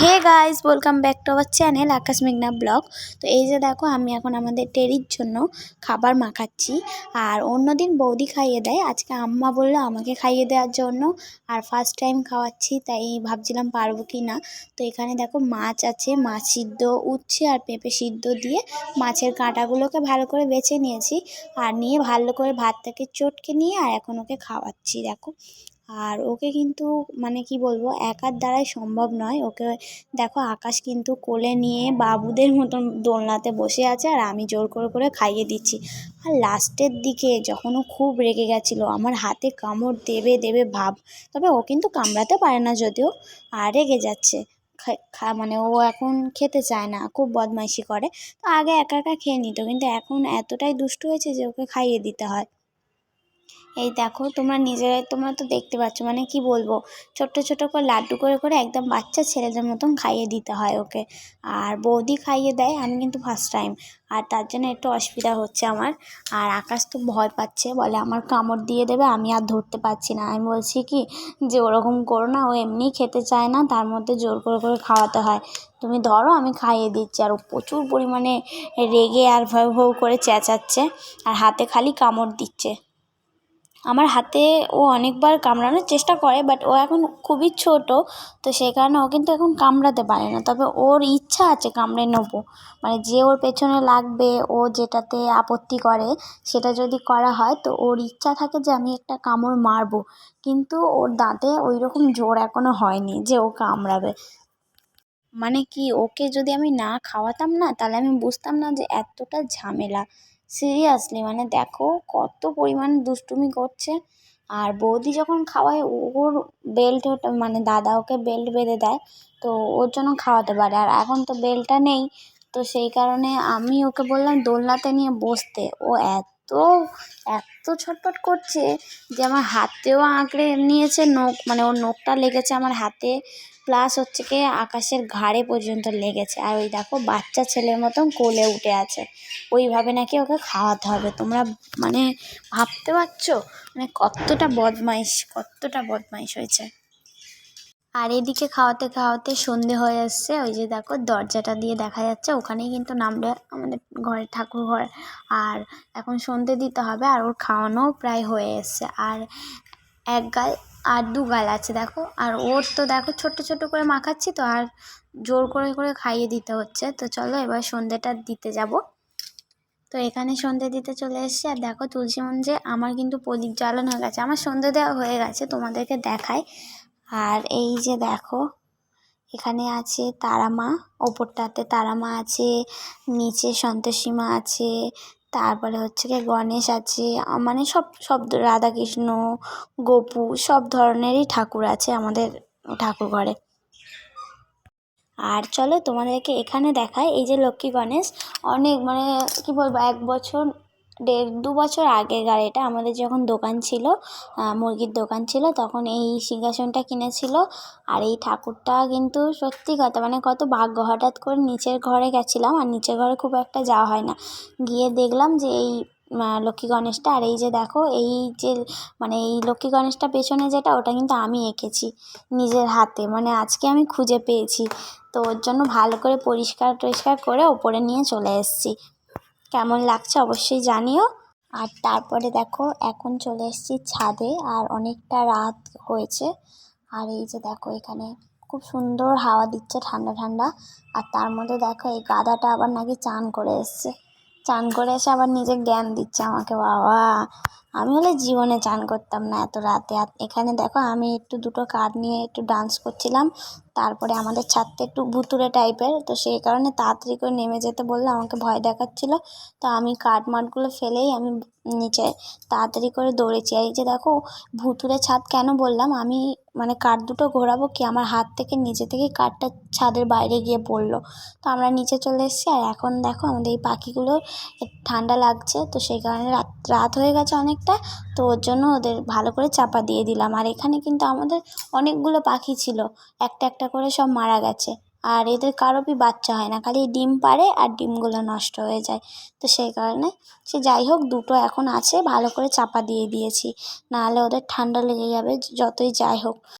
Hey guys welcome back to our channel Akash মেঘনা blog তো এই যে দেখো, আমি এখন আমাদের টেরির জন্য খাবার মাখাচ্ছি। আর অন্যদিন বৌদি খাইয়ে দেয়, আজকে আম্মা বলল আমাকে খাইয়ে দেওয়ার জন্য। আর ফার্স্ট টাইম খাওয়াচ্ছি, তাই ভাবছিলাম পারব কি না তো এখানে দেখো মাছ আছে, মাছ সিদ্ধ উচ্ছে আর পেঁপে সিদ্ধ দিয়ে মাছের কাঁটাগুলোকে ভালো করে বেছে নিয়েছি। আর নিয়ে ভালো করে ভাতটাকে চটকে নিয়ে আর এখন ওকে খাওয়াচ্ছি, দেখো। আর ওকে কিন্তু মানে কি বলব, একার দ্বারাই সম্ভব নয়। ওকে দেখো, আকাশ কিন্তু কোলে নিয়ে বাবুদের মতন দোলনাতে বসে আছে আর আমি জোর করে করে খাইয়ে দিচ্ছি। আর লাস্টের দিকে যখন ও খুব রেগে গেছিল, আমার হাতে কামড় দেবে দেবে ভাব, তবে ও কিন্তু কামড়াতে পারে না যদিও, আর রেগে যাচ্ছে। খা মানে ও এখন খেতে চায় না, খুব বদমাইশি করে। তো আগে একা একা খেয়ে নিত, কিন্তু এখন এতটাই দুষ্টু হয়েছে যে ওকে খাইয়ে দিতে হয়। এই দেখো, তোমরা নিজেরাই, তোমরা তো দেখতে পাচ্ছ মানে কি বলব? ছোট্ট ছোট্ট করে লাড্ডু করে করে একদম বাচ্চা ছেলেদের মতন খাইয়ে দিতে হয় ওকে। আর বৌদি খাইয়ে দেয়, আমি কিন্তু ফার্স্ট টাইম আর তার জন্য একটু অসুবিধা হচ্ছে আমার। আর আকাশ তো ভয় পাচ্ছে, বলে আমার কামড় দিয়ে দেবে, আমি আর ধরতে পারছি না। আমি বলছি কি, যে ওরকম করো না, ও এমনি খেতে চায় না, তার মধ্যে জোর করে করে খাওয়াতে হয়। তুমি ধরো, আমি খাইয়ে দিচ্ছি। আর প্রচুর পরিমাণে রেগে আর ভয় ভয় করে চেঁচাচ্ছে, আর হাতে খালি কামড় দিচ্ছে। আমার হাতে ও অনেকবার কামড়ানোর চেষ্টা করে বাট ও এখন খুবই ছোট, তো সেই কারণে ও কিন্তু এখন কামড়াতে পারে না। তবে ওর ইচ্ছা আছে কামড়ে নেব। মানে যে ওর পেছনে লাগবে, ও যেটাতে আপত্তি করে, সেটা যদি করা হয়, তো ওর ইচ্ছা থাকে যে আমি একটা কামড় মারবো। কিন্তু ওর দাঁতে ওই রকম জোর এখনও হয়নি যে ও কামড়াবে। মানে কি, ওকে যদি আমি না খাওয়াতাম না, তাহলে আমি বুঝতাম না যে এতটা ঝামেলা। সিরিয়াসলি মানে দেখো কত পরিমাণ দুষ্টুমি করছে। আর বৌদি যখন খাওয়ায়, ওর বেল্ট মানে দাদা ওকে বেল্ট বেঁধে দেয়, তো ওর জন্য খাওয়াতে পারে। আর এখন তো বেল্টটা নেই, তো সেই কারণে আমি ওকে বললাম, দোলনাতে নিয়ে বসতে। ও এত এত ছটফট করছে যে আমার হাতেও আঁকড়ে নিয়েছে, নখ মানে ওর নখটা লেগেছে আমার হাতে। প্লাস হচ্ছে কি আকাশের ঘাড়ে পর্যন্ত লেগেছে। আর ওই দেখো বাচ্চা ছেলের মতন কোলে উঠে আছে। ওইভাবে নাকি ওকে খাওয়াতে হবে। তোমরা মানে ভাবতে পারছ? মানে কতটা বদমাইশ কতটা বদমাইশ হয়েছে। আর এদিকে খাওয়াতে খাওয়াতে সন্ধে হয়ে আসছে। ওই যে দেখো দরজাটা দিয়ে দেখা যাচ্ছে। ওখানেই কিন্তু নামলে আমাদের ঘরে ঠাকুর ঘর আর এখন সন্ধে দিতে হবে। আর ওর খাওয়ানোও প্রায় হয়ে এসছে। আর এক গাল আর দু গাল আছে, দেখো। আর ওর তো দেখো ছোট্ট ছোট্ট করে মাখাচ্ছি তো, আর জোর করে করে খাইয়ে দিতে হচ্ছে। তো চলো এবার সন্ধেটা দিতে যাব। তো এখানে সন্ধে দিতে চলে এসেছি। আর দেখো তুলসী মঞ্জে আমার কিন্তু প্রদীপ জ্বালানো হয়ে গেছে। আমার সন্ধে দেওয়া হয়ে গেছে, তোমাদেরকে দেখায় আর এই যে দেখো, এখানে আছে তারা মা ওপরটাতে তারা মা আছে, নিচে সন্তোষী মা আছে তারপরে হচ্ছে গিয়ে গণেশ আছে মানে সব সব রাধাকৃষ্ণ, গোপু, সব ধরনেরই ঠাকুর আছে আমাদের ঠাকুর ঘরে। আর চলো তোমাদেরকে এখানে দেখায় এই যে লক্ষ্মী গণেশ, অনেক মানে কী বলব, এক বছর দেড় দু বছর আগেকার এটা। আমাদের যখন দোকান ছিল মুরগির দোকান ছিল, তখন এই সিংহাসনটা কিনেছিল। আর এই ঠাকুরটা কিন্তু সত্যি কথা মানে কত ভাগ্য। হঠাৎ করে নিচের ঘরে গেছিলাম, আর নিচের ঘরে খুব একটা যাওয়া হয় না। গিয়ে দেখলাম যে এই লক্ষ্মী গণেশটা, আর এই যে দেখো, এই যে মানে এই লক্ষ্মী গণেশটা পেছনে যেটা, ওটা কিন্তু আমি এঁকেছি নিজের হাতে। মানে আজকে আমি খুঁজে পেয়েছি। তো ওর জন্য ভালো করে পরিষ্কার টরিষ্কার করে ওপরে নিয়ে চলে এসেছি। কেমন লাগছে অবশ্যই জানিও। আর তারপরে দেখো, এখন চলে এসেছি ছাদে, আর অনেকটা রাত হয়েছে। আর এই যে দেখো, এখানে খুব সুন্দর হাওয়া দিচ্ছে ঠান্ডা ঠান্ডা। আর তার মধ্যে দেখো, এই গাদাটা আবার নাকি চান করে এসছে। চান করে এসে আবার নিজে জ্ঞান দিচ্ছে আমাকে, বাবা আমি হলে জীবনে চান করতাম না এত রাতে। এখানে দেখো আমি একটু দুটো কাঠ নিয়ে একটু ডান্স করছিলাম। তারপরে আমাদের ছাদটা একটু ভুতুরে টাইপের তো সেই কারণে তাড়াতাড়ি করে নেমে যেতে বলল আমাকে ভয় দেখাচ্ছিলো। তো আমি কাঠ মাঠগুলো ফেলেই আমি নিচে তাড়াতাড়ি করে দৌড়েছি। এই যে দেখো ভুতুরে ছাদ কেন বললাম? আমি মানে কাঠ দুটো ঘোরাবো কি? আমার হাত থেকে নিচে থেকে কাঠটা ছাদের বাইরে গিয়ে পড়ল। তো আমরা নিচে চলে এসেছি আর এখন দেখো আমাদের এই পাখিগুলো ঠান্ডা লাগছে। তো সেই কারণে রাত রাত হয়ে গেছে অনেকটা তো ওর জন্য ওদের ভালো করে চাপা দিয়ে দিলাম। আর এখানে কিন্তু আমাদের অনেকগুলো পাখি ছিল, একটা একটা করে সব মারা গেছে। আর এদের কারোরই বাচ্চা হয় না, খালি ডিম পারে আর ডিমগুলো নষ্ট হয়ে যায়। তো সেই কারণে সে যাই হোক, দুটো এখন আছে, ভালো করে চাপা দিয়ে দিয়েছি। নাহলে ওদের ঠান্ডা লেগে যাবে, যতই যাই হোক।